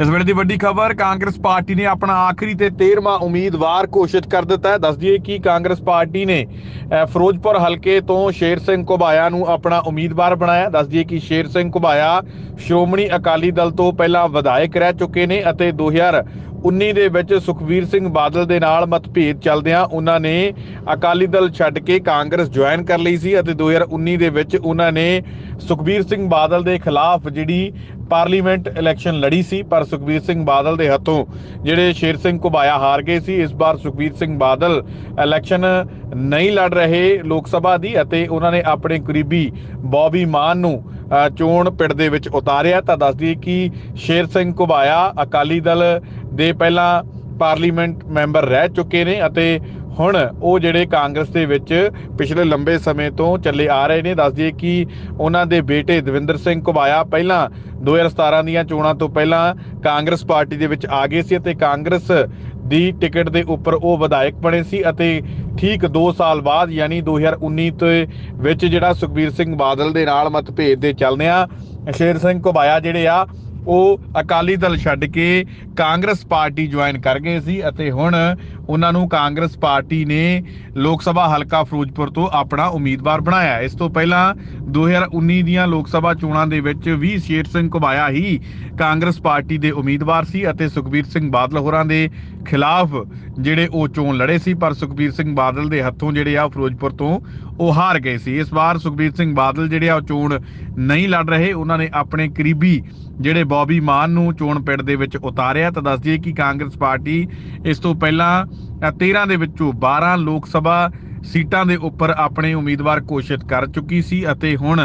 ਇਸ ਵੇਲੇ ਦੀ ਵੱਡੀ ਖਬਰ, ਕਾਂਗਰਸ ਪਾਰਟੀ ਨੇ ਆਪਣਾ ਆਖਰੀ ਤੇ 13ਵਾਂ ਉਮੀਦਵਾਰ ਘੋਸ਼ਿਤ ਕਰ ਦਿੱਤਾ ਹੈ। ਦੱਸ ਦਈਏ ਕਿ ਕਾਂਗਰਸ ਪਾਰਟੀ ਨੇ ਫਿਰੋਜ਼ਪੁਰ ਹਲਕੇ ਤੋਂ ਸ਼ੇਰ ਸਿੰਘ ਘੁਬਾਇਆ ਨੂੰ ਆਪਣਾ ਉਮੀਦਵਾਰ ਬਣਾਇਆ। ਦੱਸ ਦਈਏ ਕਿ ਸ਼ੇਰ ਸਿੰਘ ਘੁਬਾਇਆ ਸ਼੍ਰੋਮਣੀ ਅਕਾਲੀ ਦਲ ਤੋਂ ਪਹਿਲਾਂ ਵਿਧਾਇਕ ਰਹਿ ਚੁੱਕੇ ਨੇ ਅਤੇ 2019 ਦੇ ਵਿੱਚ ਸੁਖਵੀਰ ਸਿੰਘ ਬਾਦਲ ਦੇ ਨਾਲ ਮਤਭੇਦ ਚੱਲਦਿਆਂ ਉਹਨਾਂ ਨੇ ਅਕਾਲੀ ਦਲ ਛੱਡ ਕੇ ਕਾਂਗਰਸ ਜੁਆਇਨ ਕਰ ਲਈ ਸੀ ਅਤੇ 2019 ਦੇ ਵਿੱਚ ਉਹਨਾਂ ਨੇ ਸੁਖਬੀਰ ਸਿੰਘ ਬਾਦਲ ਦੇ ਖਿਲਾਫ ਜਿਹੜੀ ਪਾਰਲੀਮੈਂਟ ਇਲੈਕਸ਼ਨ ਲੜੀ ਸੀ, ਪਰ ਸੁਖਬੀਰ ਸਿੰਘ ਬਾਦਲ ਦੇ ਹੱਥੋਂ ਜਿਹੜੇ ਸ਼ੇਰ ਸਿੰਘ ਘੁਬਾਇਆ ਹਾਰ ਗਏ ਸੀ, ਇਸ ਵਾਰ ਸੁਖਬੀਰ ਸਿੰਘ ਬਾਦਲ ਇਲੈਕਸ਼ਨ ਨਹੀਂ ਲੜ ਰਹੇ ਲੋਕ ਸਭਾ ਦੀ ਅਤੇ ਉਹਨਾਂ ਨੇ ਆਪਣੇ ਕਰੀਬੀ ਬੌਬੀ ਮਾਨ ਨੂੰ ਚੋਣ ਪਿੰਡ ਦੇ ਵਿੱਚ ਉਤਾਰਿਆ। ਤਾਂ ਦੱਸਦੀ ਕਿ ਸ਼ੇਰ ਸਿੰਘ ਘੁਬਾਇਆ ਅਕਾਲੀ ਦਲ ਦੇ ਪਹਿਲਾਂ ਪਾਰਲੀਮੈਂਟ ਮੈਂਬਰ ਰਹਿ ਚੁੱਕੇ ਨੇ ਅਤੇ ਹੁਣ ਉਹ ਜਿਹੜੇ ਕਾਂਗਰਸ ਦੇ ਵਿੱਚ ਪਿਛਲੇ ਲੰਬੇ ਸਮੇਂ ਤੋਂ ਚੱਲੇ ਆ ਰਹੇ ਨੇ। ਦੱਸ ਦਈਏ ਕਿ ਉਹਨਾਂ ਦੇ ਬੇਟੇ ਦਵਿੰਦਰ ਸਿੰਘ ਘੁਬਾਇਆ ਪਹਿਲਾਂ 2017 ਦੀਆਂ ਚੋਣਾਂ ਤੋਂ ਪਹਿਲਾਂ ਕਾਂਗਰਸ ਪਾਰਟੀ ਦੇ ਵਿੱਚ ਆ ਗਏ ਸੀ ਅਤੇ ਕਾਂਗਰਸ ਦੀ ਟਿਕਟ ਦੇ ਉੱਪਰ ਉਹ ਵਿਧਾਇਕ ਬਣੇ ਸੀ ਅਤੇ ਠੀਕ 2 ਸਾਲ ਬਾਅਦ ਯਾਨੀ 2019 ਦੇ ਵਿੱਚ ਜਿਹੜਾ ਸੁਖਬੀਰ ਸਿੰਘ ਬਾਦਲ ਦੇ ਨਾਲ ਮਤਭੇਦ ਦੇ ਚੱਲਦਿਆਂ ਸ਼ੇਰ ਸਿੰਘ ਘੁਬਾਇਆ ਜਿਹੜੇ ਆ ਉਹ ਅਕਾਲੀ ਦਲ ਛੱਡ ਕੇ ਕਾਂਗਰਸ ਪਾਰਟੀ ਜੁਆਇਨ ਕਰ ਗਏ ਸੀ ਅਤੇ ਹੁਣ ਉਹਨਾਂ ਨੂੰ ਕਾਂਗਰਸ ਪਾਰਟੀ ਨੇ ਲੋਕ ਸਭਾ ਹਲਕਾ ਫਿਰੋਜ਼ਪੁਰ ਤੋਂ ਆਪਣਾ ਉਮੀਦਵਾਰ ਬਣਾਇਆ। ਇਸ ਤੋਂ ਪਹਿਲਾਂ 2019 ਦੀਆਂ ਲੋਕ ਸਭਾ ਚੋਣਾਂ ਦੇ ਵਿੱਚ ਵੀ ਸ਼ੇਰ ਸਿੰਘ ਘੁਬਾਇਆ ਹੀ ਕਾਂਗਰਸ ਪਾਰਟੀ ਦੇ ਉਮੀਦਵਾਰ ਸੀ ਅਤੇ ਸੁਖਬੀਰ ਸਿੰਘ ਬਾਦਲ ਹੋਰਾਂ ਦੇ ਖਿਲਾਫ ਜਿਹੜੇ ਉਹ ਚੋਣ ਲੜੇ ਸੀ ਪਰ ਸੁਖਬੀਰ ਸਿੰਘ ਬਾਦਲ ਦੇ ਹੱਥੋਂ ਜਿਹੜੇ ਆ ਫਿਰੋਜ਼ਪੁਰ ਤੋਂ ਉਹ ਹਾਰ ਗਏ ਸੀ। ਇਸ ਵਾਰ ਸੁਖਬੀਰ ਸਿੰਘ ਬਾਦਲ ਜਿਹੜੇ ਆ ਉਹ ਚੋਣ ਨਹੀਂ ਲੜ ਰਹੇ ਉਹਨਾਂ ਨੇ ਆਪਣੇ ਕਰੀਬੀ ਜਿਹੜੇ ਬੌਬੀ ਮਾਨ ਨੂੰ ਚੋਣ ਪਿੰਡ ਦੇ ਵਿੱਚ ਉਤਾਰਿਆ। ਤਾਂ ਦੱਸ ਦਈਏ ਕਿ ਕਾਂਗਰਸ ਪਾਰਟੀ ਇਸ ਤੋਂ ਪਹਿਲਾਂ ਅ, 13 ਦੇ ਵਿੱਚੋਂ 12 ਲੋਕ ਸਭਾ ਸੀਟਾਂ ਦੇ ਉੱਪਰ ਆਪਣੇ ਉਮੀਦਵਾਰ ਘੋਸ਼ਿਤ ਕਰ ਚੁੱਕੀ ਸੀ ਅਤੇ ਹੁਣ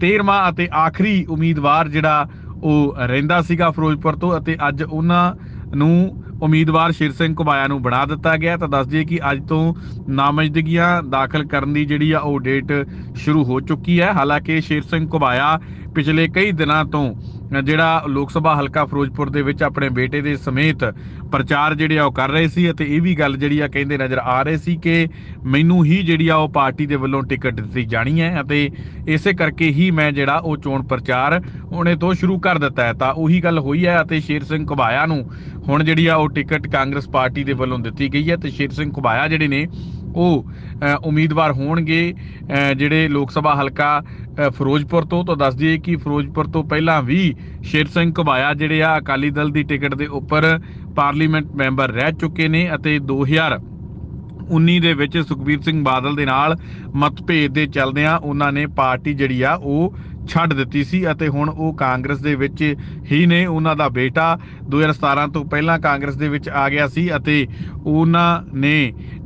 13ਵਾਂ ਅਤੇ ਆਖਰੀ ਉਮੀਦਵਾਰ ਜਿਹੜਾ ਉਹ ਰਹਿੰਦਾ ਸੀਗਾ ਫਿਰੋਜ਼ਪੁਰ ਤੋਂ ਅਤੇ ਅੱਜ ਉਹਨਾਂ ਨੂੰ ਉਮੀਦਵਾਰ ਸ਼ੇਰ ਸਿੰਘ ਘੁਬਾਇਆ ਨੂੰ ਬਣਾ ਦਿੱਤਾ ਗਿਆ ਤਾਂ ਦੱਸ ਦਈਏ ਕਿ ਅੱਜ ਤੋਂ ਨਾਮਜ਼ਦਗੀਆਂ ਦਾਖਲ ਕਰਨ ਦੀ ਜਿਹੜੀ ਆ ਉਹ ਡੇਟ ਸ਼ੁਰੂ ਹੋ ਚੁੱਕੀ ਹੈ। ਹਾਲਾਂਕਿ ਸ਼ੇਰ ਸਿੰਘ ਘੁਬਾਇਆ ਪਿਛਲੇ ਕਈ ਦਿਨਾਂ ਤੋਂ ਜਿਹੜਾ ਲੋਕ ਸਭਾ ਹਲਕਾ ਫਿਰੋਜ਼ਪੁਰ ਦੇ ਵਿੱਚ ਆਪਣੇ ਬੇਟੇ ਦੇ ਸਮੇਤ ਪ੍ਰਚਾਰ ਜਿਹੜੇ ਆ ਉਹ ਕਰ ਰਹੇ ਸੀ ਅਤੇ ਇਹ ਵੀ ਗੱਲ ਜਿਹੜੀ ਆ ਕਹਿੰਦੇ ਨਜ਼ਰ ਆ ਰਹੇ ਸੀ ਕਿ ਮੈਨੂੰ ਹੀ ਜਿਹੜੀ ਆ ਉਹ ਪਾਰਟੀ ਦੇ ਵੱਲੋਂ ਟਿਕਟ ਦਿੱਤੀ ਜਾਣੀ ਹੈ ਅਤੇ ਇਸੇ ਕਰਕੇ ਹੀ ਮੈਂ ਜਿਹੜਾ ਉਹ ਚੋਣ ਪ੍ਰਚਾਰ ਹੁਣੇ ਤੋਂ ਸ਼ੁਰੂ ਕਰ ਦਿੱਤਾ ਹੈ। ਤਾਂ ਉਹੀ ਗੱਲ ਹੋਈ ਹੈ ਅਤੇ ਸ਼ੇਰ ਸਿੰਘ ਘੁਬਾਇਆ ਨੂੰ ਹੁਣ ਜਿਹੜੀ ਆ ਉਹ ਟਿਕਟ ਕਾਂਗਰਸ ਪਾਰਟੀ ਦੇ ਵੱਲੋਂ ਦਿੱਤੀ ਗਈ ਹੈ ਤੇ ਸ਼ੇਰ ਸਿੰਘ ਘੁਬਾਇਆ ਜਿਹੜੇ ਨੇ ਉਹ ਉਮੀਦਵਾਰ ਹੋਣਗੇ ਜਿਹੜੇ ਲੋਕ ਸਭਾ ਹਲਕਾ ਫਿਰੋਜ਼ਪੁਰ ਤੋਂ ਤਾਂ ਦੱਸ ਦਈਏ ਕਿ ਫਿਰੋਜ਼ਪੁਰ ਤੋਂ ਪਹਿਲਾਂ ਵੀ ਸ਼ੇਰ ਸਿੰਘ ਘੁਬਾਇਆ ਜਿਹੜੇ ਆ ਅਕਾਲੀ ਦਲ ਦੀ ਟਿਕਟ ਦੇ ਉੱਪਰ ਪਾਰਲੀਮੈਂਟ ਮੈਂਬਰ ਰਹਿ ਚੁੱਕੇ ਨੇ ਅਤੇ 2000 19 ਦੇ ਵਿੱਚ ਸੁਖਬੀਰ ਸਿੰਘ ਬਾਦਲ ਦੇ ਨਾਲ ਮਤਭੇਦ ਦੇ ਚੱਲਦਿਆਂ ਉਹਨਾਂ ਨੇ ਪਾਰਟੀ ਜਿਹੜੀ ਆ ਉਹ ਛੱਡ ਦਿੱਤੀ ਸੀ ਅਤੇ ਹੁਣ ਉਹ ਕਾਂਗਰਸ ਦੇ ਵਿੱਚ ਹੀ ਨੇ ਉਹਨਾਂ ਦਾ ਬੇਟਾ। 2017 ਤੋਂ ਪਹਿਲਾਂ ਕਾਂਗਰਸ ਦੇ ਵਿੱਚ ਆ ਗਿਆ ਸੀ ਅਤੇ ਉਹਨਾਂ ਨੇ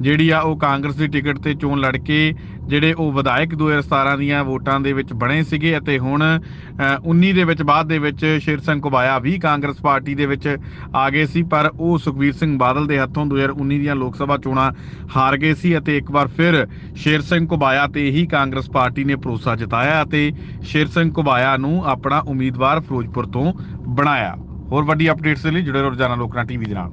ਜਿਹੜੀ ਆ ਉਹ ਕਾਂਗਰਸ ਦੀ ਟਿਕਟ ਤੇ ਚੋਣ ਲੜ ਕੇ ਜਿਹੜੇ ਉਹ ਵਿਧਾਇਕ 2017 ਦੀਆਂ ਵੋਟਾਂ ਦੇ ਵਿੱਚ ਬਣੇ ਸੀਗੇ ਅਤੇ ਹੁਣ ਅ, 19 ਦੇ ਵਿੱਚ ਬਾਅਦ ਦੇ ਵਿੱਚ ਸ਼ੇਰ ਸਿੰਘ ਘੁਬਾਇਆ ਵੀ ਕਾਂਗਰਸ ਪਾਰਟੀ ਦੇ ਵਿੱਚ ਆ ਗਏ ਸੀ। ਪਰ ਉਹ ਸੁਖਬੀਰ ਸਿੰਘ ਬਾਦਲ ਦੇ ਹੱਥੋਂ 2019 ਦੀਆਂ ਲੋਕ ਸਭਾ ਚੋਣਾਂ ਹਾਰ ਗਏ ਸੀ ਅਤੇ ਇੱਕ ਵਾਰ ਫਿਰ ਸ਼ੇਰ ਸਿੰਘ ਘੁਬਾਇਆ ਤੇ ਹੀ ਕਾਂਗਰਸ ਪਾਰਟੀ ਨੇ ਭਰੋਸਾ ਜਤਾਇਆ ਅਤੇ ਸ਼ੇਰ ਸਿੰਘ ਘੁਬਾਇਆ ਨੂੰ ਆਪਣਾ ਉਮੀਦਵਾਰ ਫਿਰੋਜ਼ਪੁਰ ਤੋਂ ਬਣਾਇਆ। ਹੋਰ ਵੱਡੀ ਅਪਡੇਟਸ ਦੇ ਲਈ ਜੁੜੇ ਰਹੋ ਰੋਜ਼ਾਨਾ ਲੋਕਨਾ ਟੀਵੀ ਦੇ ਨਾਲ।